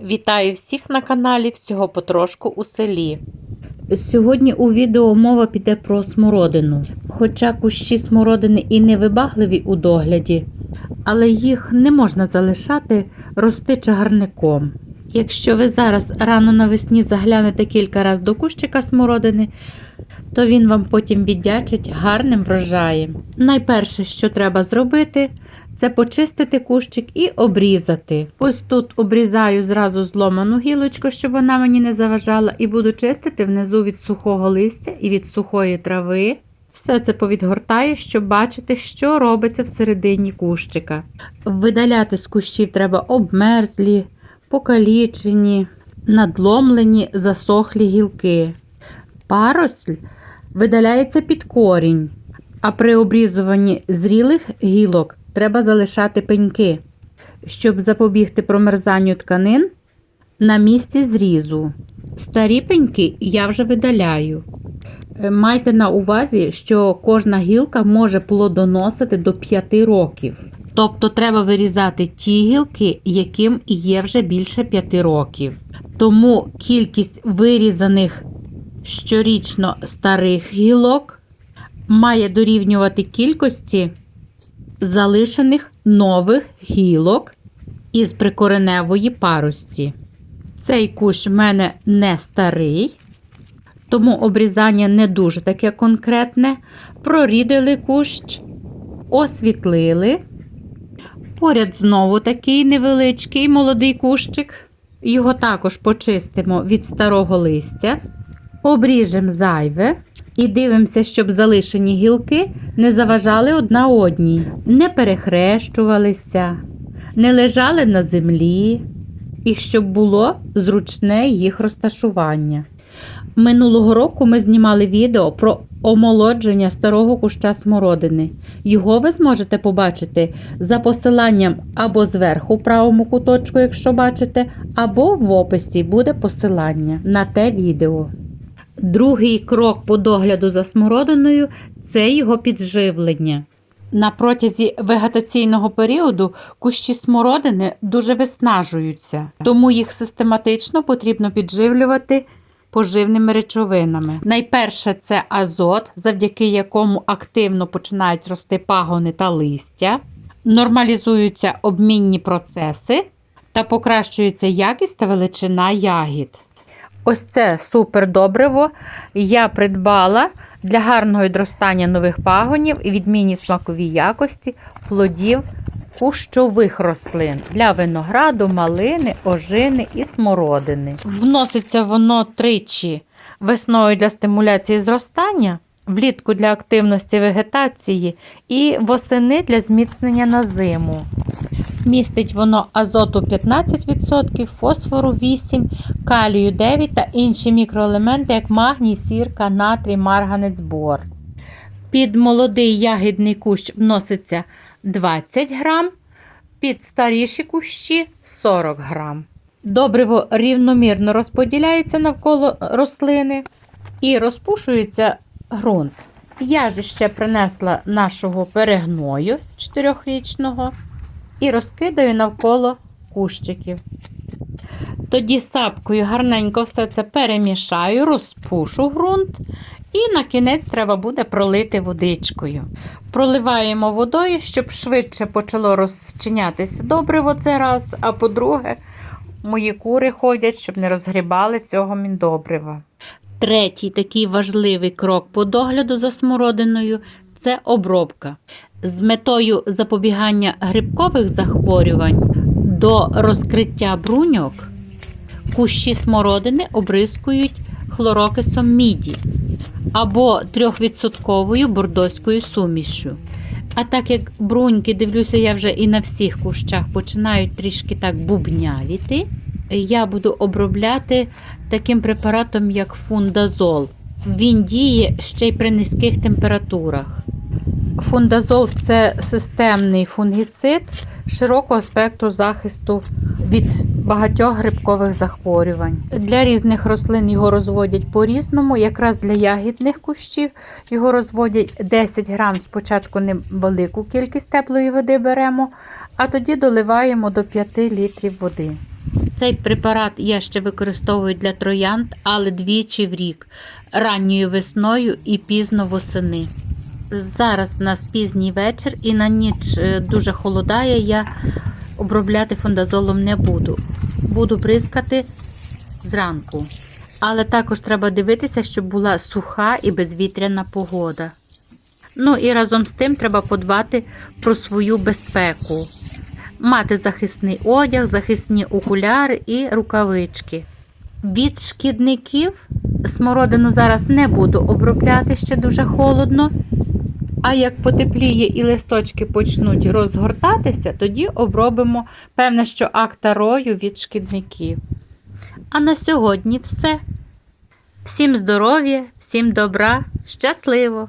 Вітаю всіх на каналі Всього потрошку у селі. Сьогодні у відео мова піде про смородину. Хоча кущі смородини і не вибагливі у догляді, але їх не можна залишати рости чагарником. Якщо ви зараз рано навесні заглянете кілька разів до кущика смородини, то він вам потім віддячить гарним врожаєм. Найперше, що треба зробити, це почистити кущик і обрізати. Ось тут обрізаю зразу зломану гілочку, щоб вона мені не заважала, і буду чистити внизу від сухого листя і від сухої трави. Все це повідгортаю, щоб бачити, що робиться всередині кущика. Видаляти з кущів треба обмерзлі, покалічені, надломлені, засохлі гілки. Паросль видаляється під корінь, а при обрізуванні зрілих гілок треба залишати пеньки, щоб запобігти промерзанню тканин на місці зрізу. Старі пеньки я вже видаляю. Е, Майте на увазі, що кожна гілка може плодоносити до 5 років. Тобто треба вирізати ті гілки, яким є вже більше 5 років. Тому кількість вирізаних щорічно старих гілок має дорівнювати кількості залишених нових гілок із прикореневої парості. Цей кущ в мене не старий, тому обрізання не дуже таке конкретне. Прорідили кущ, освітлили. Поряд знову такий невеличкий молодий кущик. Його також почистимо від старого листя, обріжемо зайве і дивимося, щоб залишені гілки не заважали одна одній, не перехрещувалися, не лежали на землі, і щоб було зручне їх розташування. Минулого року ми знімали відео про омолодження старого куща смородини. Його ви зможете побачити за посиланням або зверху в правому куточку, якщо бачите, або в описі буде посилання на те відео. Другий крок по догляду за смородиною це його підживлення. На протязі вегетаційного періоду кущі смородини дуже виснажуються, тому їх систематично потрібно підживлювати поживними речовинами. Найперше це азот, завдяки якому активно починають рости пагони та листя, нормалізуються обмінні процеси та покращується якість та величина ягід. Ось це супер добриво. Я придбала для гарного відростання нових пагонів і відмінні смакові якості плодів кущових рослин для винограду, малини, ожини і смородини. Вноситься воно тричі весною для стимуляції зростання, влітку для активності вегетації і восени для зміцнення на зиму. Містить воно азоту 15%, фосфору 8%, калію 9% та інші мікроелементи, як магній, сірка, натрій, марганець, бор. Під молодий ягідний кущ вноситься 20 грам, під старіші кущі 40 грам. Добриво рівномірно розподіляється навколо рослини і розпушується ґрунт. Я же ще принесла нашого перегною 4-річного і розкидаю навколо кущиків. Тоді сапкою гарненько все це перемішаю, розпушу ґрунт, і на кінець треба буде пролити водичкою. Проливаємо водою, щоб швидше почало розчинятися добриво це раз, а по-друге, мої кури ходять, щоб не розгрібали цього міндобрива. Третій такий важливий крок по догляду за смородиною це обробка. З метою запобігання грибкових захворювань до розкриття бруньок кущі смородини обрискують хлорокисом міді або 3% бордоською сумішю. А так як бруньки, дивлюся, я вже і на всіх кущах починають трішки так бубнявіти, я буду обробляти таким препаратом, як фундазол. Він діє ще й при низьких температурах. Фундазол це системний фунгіцид широкого спектру захисту від багатьох грибкових захворювань. Для різних рослин його розводять по-різному. Якраз для ягідних кущів його розводять 10 грам. Спочатку невелику кількість теплої води беремо, а тоді доливаємо до 5 літрів води. Цей препарат я ще використовую для троянд, але двічі в рік, ранньою весною і пізно восени. Зараз у нас пізній вечір і на ніч е, дуже холодає. Я обробляти фундазолом не буду. Буду бризкати зранку. Але також треба дивитися, щоб була суха і безвітряна погода. Ну і разом з тим треба подбати про свою безпеку. Мати захисний одяг, захисні окуляри і рукавички. Від шкідників смородину зараз не буду обробляти ще дуже холодно. А як потепліє і листочки почнуть розгортатися, тоді обробимо певне, що акта рою від шкідників. А на сьогодні все. Всім здоров'я, всім добра, щасливо!